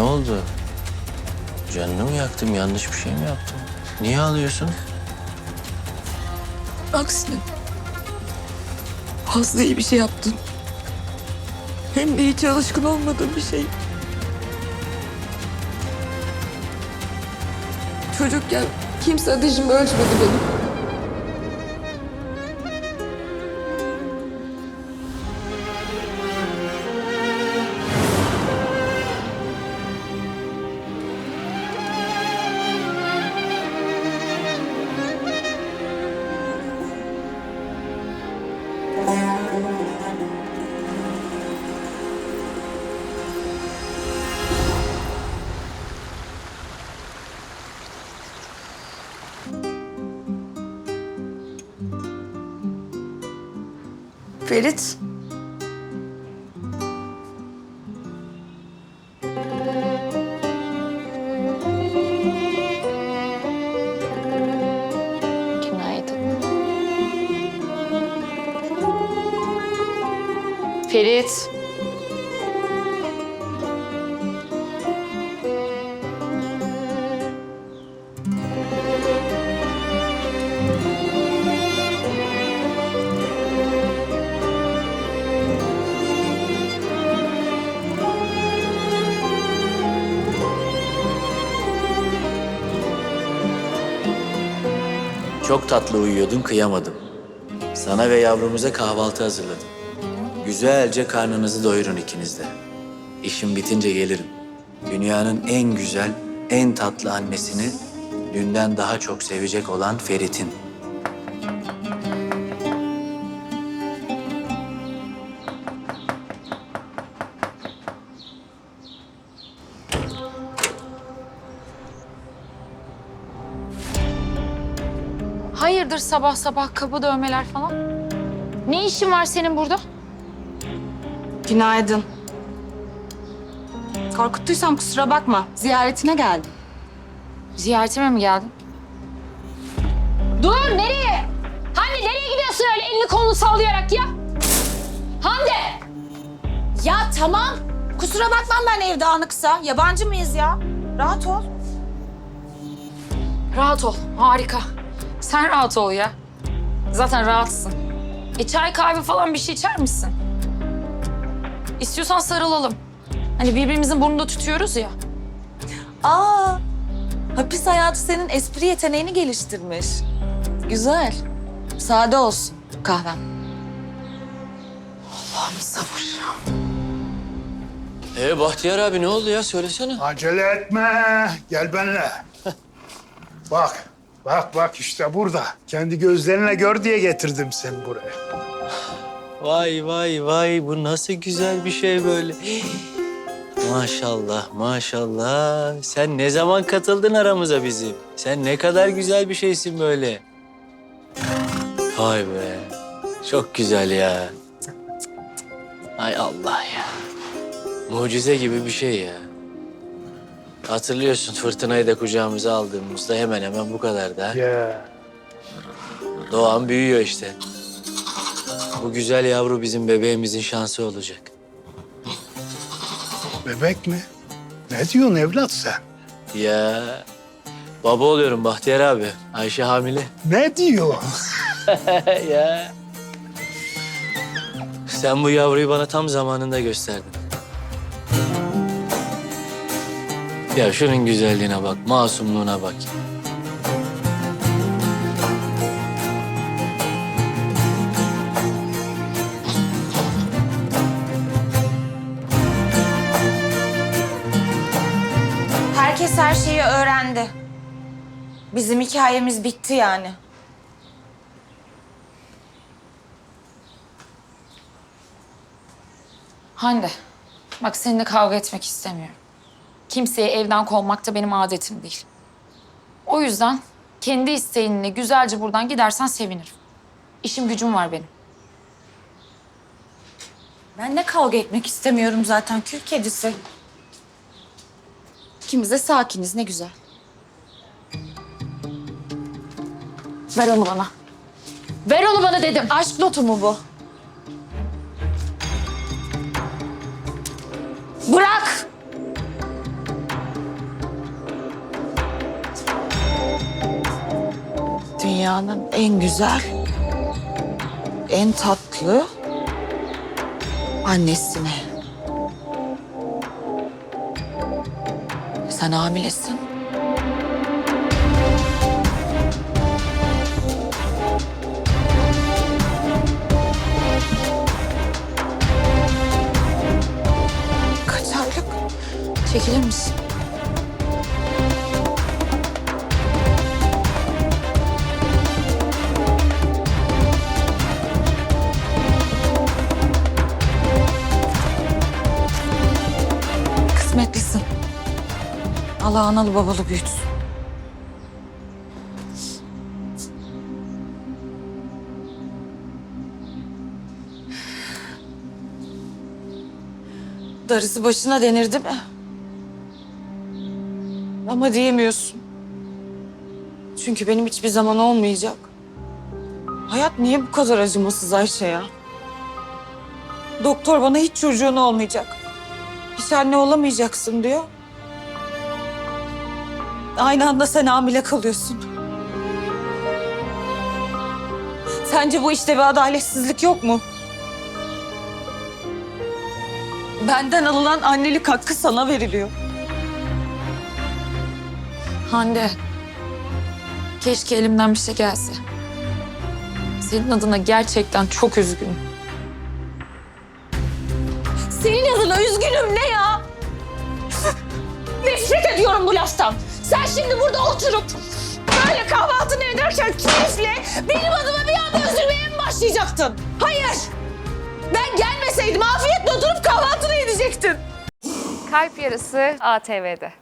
oldu? Canını mı yaktım? Yanlış bir şey mi yaptım? Niye ağlıyorsun? Aksine. Fazla iyi bir şey yaptın. Hem de hiç alışkın olmadığım bir şey. Çocukken kimse ateşimi ölçmedi benim. Ferit. Günaydın. Ferit. Çok tatlı uyuyordun, kıyamadım. Sana ve yavrumuza kahvaltı hazırladım. Güzelce karnınızı doyurun ikiniz de. İşim bitince gelirim. Dünyanın en güzel, en tatlı annesini dünden daha çok sevecek olan Ferit'in. Hayırdır sabah sabah kapı dövmeler falan? Ne işin var senin burada? Günaydın. Korkuttuysam kusura bakma. Ziyaretine geldim. Ziyaretime mi geldin? Dur nereye? Hande nereye gidiyorsun öyle elini kolunu sallayarak ya? Hande! Ya tamam. Kusura bakmam ben evde anıksa. Yabancı mıyız ya? Rahat ol. Rahat ol harika. Sen rahat ol ya. Zaten rahatsın. E çay kahve falan bir şey içer misin? İstiyorsan sarılalım. Hani birbirimizin burnunda tutuyoruz ya. Aa, hapis hayatı senin espri yeteneğini geliştirmiş. Güzel. Sade olsun kahvem. Allah'ım sabır. Ee Bahtiyar abi ne oldu ya? Söylesene. Acele etme. Gel benimle. bak, bak, bak işte burada. Kendi gözlerinle gör diye getirdim seni buraya. Vay vay vay bu nasıl güzel bir şey böyle. Maşallah maşallah. Sen ne zaman katıldın aramıza bizim? Sen ne kadar güzel bir şeysin böyle. Vay be. Çok güzel ya. Ay Allah ya. Mucize gibi bir şey ya. Hatırlıyorsun fırtınayı da kucağımıza aldığımızda hemen hemen bu kadardı ha. Ya. Doğan büyüyor işte. Bu güzel yavru bizim bebeğimizin şansı olacak. Bebek mi? Ne diyorsun evlat sen? Ya baba oluyorum Bahtiyar abi. Ayşe hamile. Ne diyorsun? ya. Sen bu yavruyu bana tam zamanında gösterdin. Ya şunun güzelliğine bak, masumluğuna bak. Herkes her şeyi öğrendi. Bizim hikayemiz bitti yani. Hande, bak seninle kavga etmek istemiyorum. Kimseyi evden kovmak da benim adetim değil. O yüzden kendi isteğinle güzelce buradan gidersen sevinirim. İşim gücüm var benim. Ben de kavga etmek istemiyorum zaten kül kedisi. İkimiz de sakiniz ne güzel. Ver onu bana. Ver onu bana dedim. Aşk notu mu bu? Dünyanın en güzel, en tatlı annesine. Sen hamilesin. Kaç aylık? Çekilir misin? Kısmetlisin. Allah analı babalı büyütsün. Darısı başına denirdi mi? Ama diyemiyorsun. Çünkü benim hiçbir zaman olmayacak. Hayat niye bu kadar acımasız Ayşe ya? Doktor bana hiç çocuğun olmayacak. Hiç anne olamayacaksın diyor. Aynı anda sen hamile kalıyorsun. Sence bu işte bir adaletsizlik yok mu? Benden alınan annelik hakkı sana veriliyor. Hande. Keşke elimden bir şey gelse. Senin adına gerçekten çok üzgünüm. Üzgünüm ne ya? Nefret ediyorum bu laftan. Sen şimdi burada oturup böyle kahvaltını ederken keyifle benim adıma bir anda üzülmeye mi başlayacaktın? Hayır. Ben gelmeseydim afiyetle oturup kahvaltını edecektin. Kalp Yarısı ATV'de.